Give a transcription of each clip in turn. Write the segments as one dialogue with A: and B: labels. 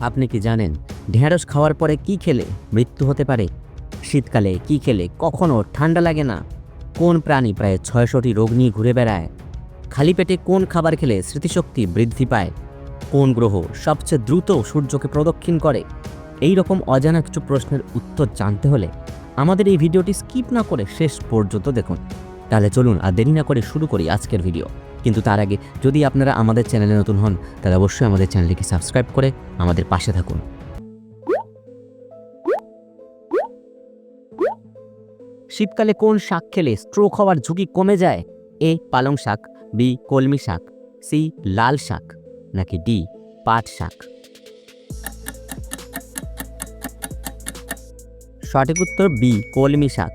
A: আপনি কি জানেন ঢেঁড়স খাওয়ার পরে কি খেলে মৃত্যু হতে পারে? শীতকালে কি খেলে কখনো ঠান্ডা লাগে না? কোন প্রাণী প্রায় ছয়শটি রোগ নিয়ে ঘুরে বেড়ায়? খালি পেটে কোন খাবার খেলে স্মৃতিশক্তি বৃদ্ধি পায়? কোন গ্রহ সবচেয়ে দ্রুত সূর্যকে প্রদক্ষিণ করে? এই রকম অজানা কিছু প্রশ্নের উত্তর জানতে হলে আমাদের এই ভিডিওটি স্কিপ না করে শেষ পর্যন্ত দেখুন। তাহলে চলুন আর দেরি না করে শুরু করি আজকের ভিডিও। কিন্তু তার আগে যদি আপনারা আমাদের চ্যানেলে নতুন হন, তাহলে অবশ্যই আমাদের চ্যানেলটিকে সাবস্ক্রাইব করে আমাদের পাশে থাকুন। শীতকালে কোন শাক খেলে স্ট্রোক হওয়ার ঝুঁকি কমে যায়? এ, পালং শাক, বি, কলমি শাক, সি, লাল শাক, নাকি ডি, পাট শাক? সঠিক উত্তর বি, কলমি শাক।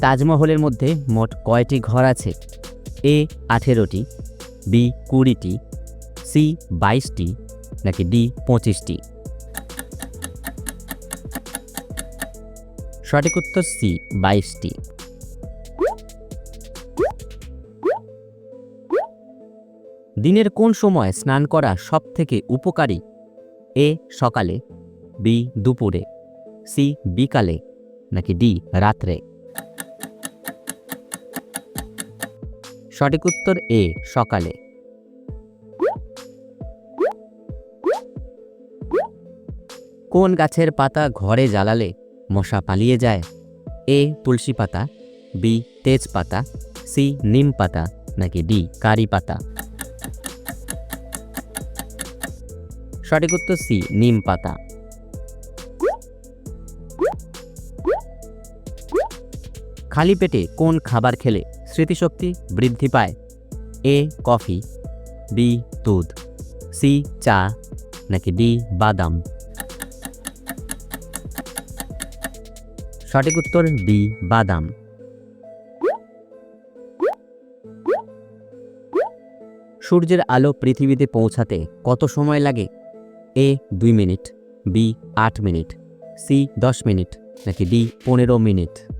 A: তাজমহলের মধ্যে মোট কয়টি ঘর আছে? এ, আঠেরোটি, বি, কুড়িটি, সি, বাইশটি, নাকি ডি, পঁচিশটি? সঠিক উত্তর সি, বাইশটি। দিনের কোন সময় স্নান করা সব থেকে উপকারী? এ, সকালে, বি, দুপুরে, সি, বিকালে, নাকি ডি, রাত্রে? সঠিক উত্তর এ, সকালে। কোন গাছের পাতা ঘরে জ্বালালে মশা পালিয়ে যায়? এ, তুলসী পাতা, বি, তেজপাতা, সি, নিম পাতা, নাকি ডি, কারি পাতা? সঠিক উত্তর সি, নিম পাতা। খালি পেটে কোন খাবার খেলে স্মৃতিশক্তি বৃদ্ধি পায়। A, coffee. বি, দুধ। সি, চা। নাকি ডি, বাদাম। সঠিক উত্তর বি বাদাম। সূর্যের আলো পৃথিবীতে পৌঁছাতে কত সময় লাগে? এ, দুই মিনিট। বি, আট মিনিট। সি, দশ মিনিট। নাকি ডি, পনেরো মিনিট।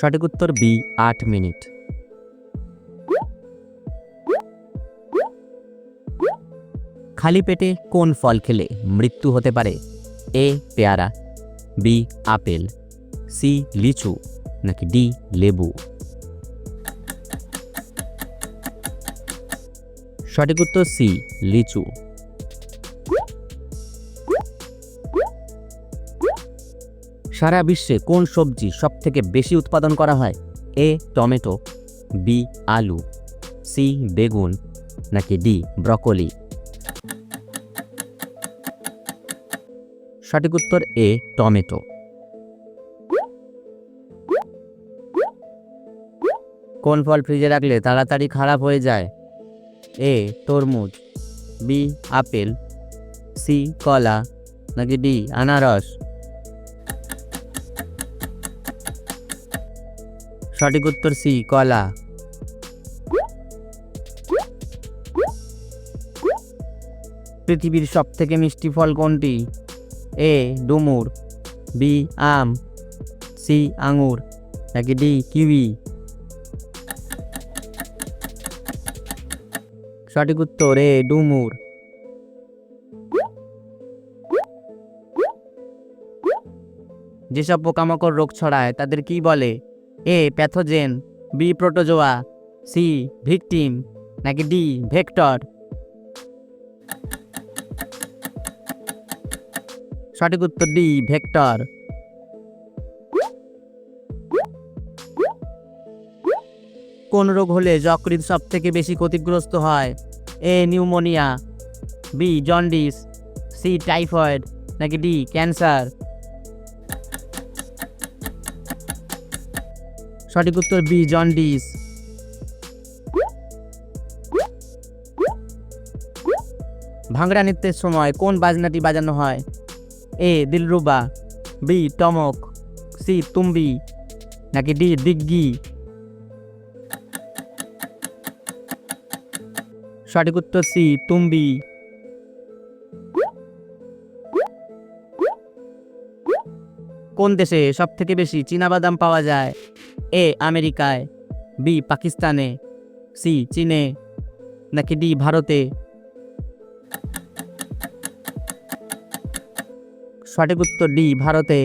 A: সঠিক উত্তর বি, আট মিনিট। খালি পেটে কোন ফল খেলে মৃত্যু হতে পারে? এ, পেয়ারা, বি, আপেল, সি, লিচু, নাকি ডি, লেবু? সঠিক উত্তর সি, লিচু। সারা বিশ্বে কোন সবজি সবথেকে বেশি উৎপাদন করা হয়? এ, টমেটো, বি, আলু, সি, বেগুন, নাকি ডি, ব্রকলি? সঠিক উত্তর এ, টমেটো। কোন ফল ফ্রিজে রাখলে তাড়াতাড়ি খারাপ হয়ে যায়? এ, তরমুজ, বি, আপেল, সি, কলা, নাকি ডি, আনারস? সঠিক উত্তর সি, কলা। পৃথিবীর সব থেকে মিষ্টি ফল কোনটি? এ, ডুমুর, বি, আম, সি, আঙুর, নাকি ডি, কিউই? সঠিক উত্তর এ, ডুমুর। যেসব পোকামাকড় রোগ ছড়ায়, তাদের কি বলে? A pathogen, B protozoa, C victim, নাকি ডি ভেক্টর? সঠিক উত্তর ডি ভেক্টর। কোন রোগ হলে যকৃৎ সব থেকে বেশি ক্ষতিগ্রস্ত হয়? A pneumonia, B jaundice, C typhoid, নাকি ডি ক্যান্সার? সঠিক উত্তর বি, জন্ডিস। ভাংড়া নৃত্যের সময় কোন বাজনাটি বাজানো হয়? এ, দিলরুবা, বি, টমক, সি, তুম্বি, নাকি ডি দিগ্গি সঠিক উত্তর সি, তুম্বি। কোন দেশে সব থেকে বেশি চীনাবাদাম পাওয়া যায়? এ, আমেরিকায়, বি, পাকিস্তানে, সি, চীনে, নাকি ডি, ভারতে? সঠিক উত্তর ডি, ভারতে।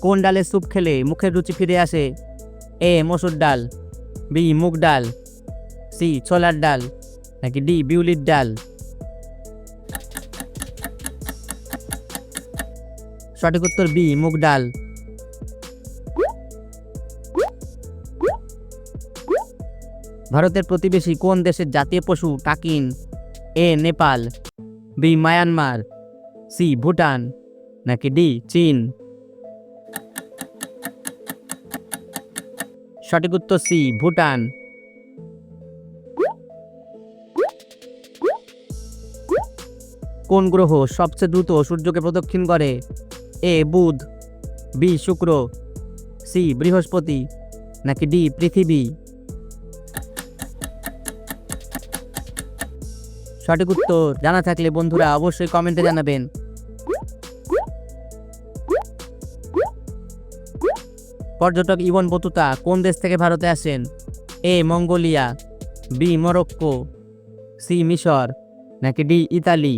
A: কোন ডালের স্যুপ খেলে মুখের রুচি ফিরে আসে? এ, মসুর ডাল, বি, মুগ ডাল, সি, ছোলার ডাল, নাকি ডি, বিউলির ডাল? সঠিক উত্তর বি, মুগ ডাল। ভারতের প্রতিবেশী কোন দেশের জাতীয় পশু টাকিন? A, Nepal, B, Myanmar, C, Bhutan, নাকি ডি, চীন? সঠিক উত্তর সি, ভুটান। কোন গ্রহ সবচেয়ে দ্রুত সূর্যকে প্রদক্ষিণ করে? এ বুধ, বি শুক্র, সি বৃহস্পতি, নাকি ডি পৃথিবী? সঠিক উত্তর জানা থাকলে বন্ধুরা অবশ্যই কমেন্টে জানাবেন। পর্যটক ইবন বতুতা কোন দেশ থেকে ভারতে আসেন? A Mongolia, B Morocco, C মিশর, নাকি ডি ইতালি?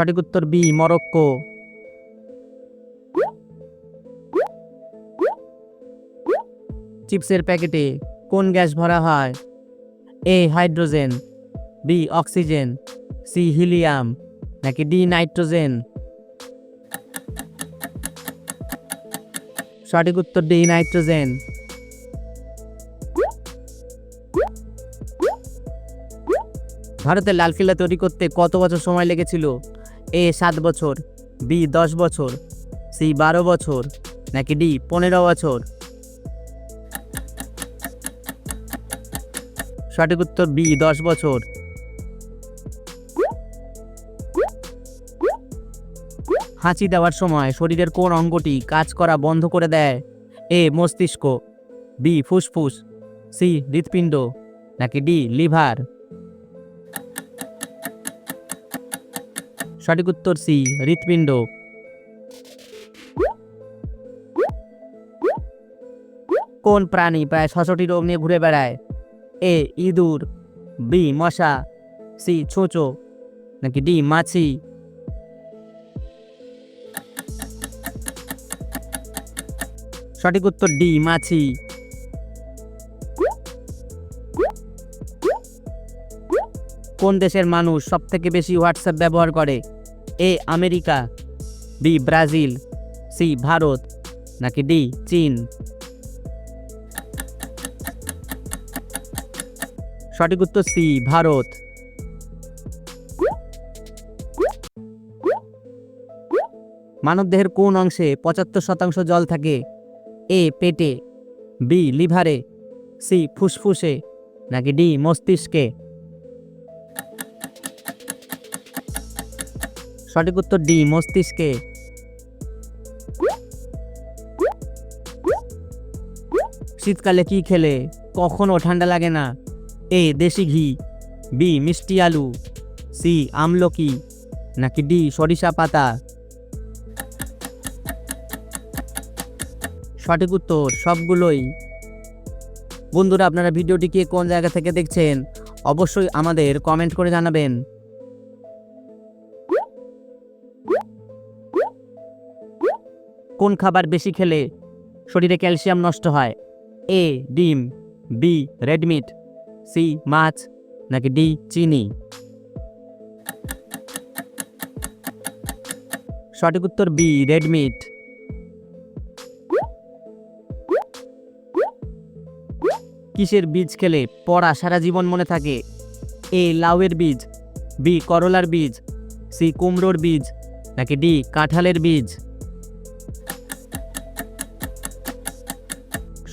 A: সঠিক উত্তর বি, মরক্কো। চিপসের প্যাকেটে কোন গ্যাস ভরা হয়? A, hydrogen, B, oxygen, C, helium, নাকি ডি, নাইট্রোজেন? সঠিক উত্তর ডি, নাইট্রোজেন। ভারতের লালকিল্লা তৈরি করতে কত বছর সময় লেগেছিল? এ সাত বছর, বি দশ বছর, সি বারো বছর, নাকি ডি পনেরো বছর? সঠিক উত্তর বি দশ বছর। হাঁচি দেওয়ার সময় শরীরের কোন অঙ্গটি কাজ করা বন্ধ করে দেয়? এ মস্তিষ্ক, বি ফুসফুস, সি হৃৎপিণ্ড, নাকি ডি লিভার? সঠিক উত্তর সি, হৃৎপিণ্ড। কোন প্রাণী প্রায় ছশোটি রোগ নিয়ে ঘুরে বেড়ায়? এ, ইঁদুর, বি, মশা, সি, ছোঁচো, নাকি ডি, মাছি? সঠিক উত্তর ডি, মাছি। কোন দেশের মানুষ সব থেকে বেশি হোয়াটসঅ্যাপ ব্যবহার করে? A, America, B, Brazil, C, Bharat, নাকি ডি, চীন? সঠিক উত্তর সি, ভারত। মানবদেহের কোন অংশে পঁচাত্তর শতাংশ জল থাকে? এ, পেটে, বি, লিভারে, সি, ফুসফুসে, নাকি ডি, মস্তিষ্কে? সঠিক উত্তর ডি, মস্তিষ্কে। শীতকালে কি খেলে? কখনো ঠান্ডা লাগে না। এ, দেশি ঘি। বি, মিষ্টি আলু। সি, আমলকি। নাকি ডি, সরিষা পাতা। সঠিক উত্তর সবগুলোই। বন্ধুরা, আপনারা ভিডিওটিকে কোন জায়গা থেকে দেখছেন? অবশ্যই আমাদের কমেন্ট করে জানাবেন। কোন খাবার বেশি খেলে শরীরে ক্যালসিয়াম নষ্ট হয়? এ, ডিম, বি, রেড মিট, সি, মাছ, নাকি ডি, চিনি? সঠিক উত্তর বি, রেড মিট। কিসের বীজ খেলে পড়া সারা জীবন মনে থাকে? এ, লাউয়ের বীজ, বি, করলার বীজ, সি, কুমড়োর বীজ, নাকি ডি, কাঁঠালের বীজ?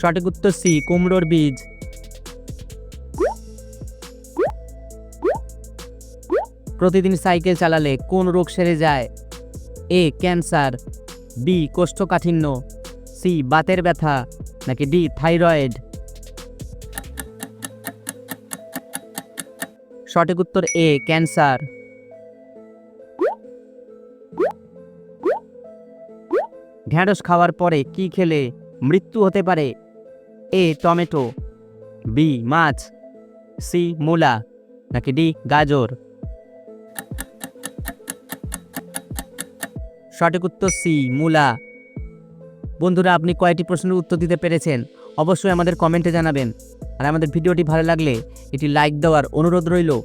A: সঠিক উত্তর সি, কুমড়োর বীজ। প্রতিদিন সাইকেল চালালে কোন রোগ সেরে যায়? এ, ক্যান্সার, বি, কোষ্ঠকাঠিন্য, সি, বাতের ব্যথা, নাকি ডি, থাইরয়েড? সঠিক উত্তর এ, ক্যান্সার। ঢ্যাঁড়স খাওয়ার পরে কি খেলে মৃত্যু হতে পারে? এ টমেটো বি মাছ. সি মূলা. নাকি ডি গাজর. সঠিক উত্তর সি মূলা। বন্ধুরা, আপনি কয়েকটি প্রশ্নের উত্তর দিতে পেরেছেন? অবশ্যই আমাদের কমেন্টে জানাবেন। আর আমাদের ভিডিওটি ভালো লাগলে এটি লাইক দেওয়ার অনুরোধ রইল।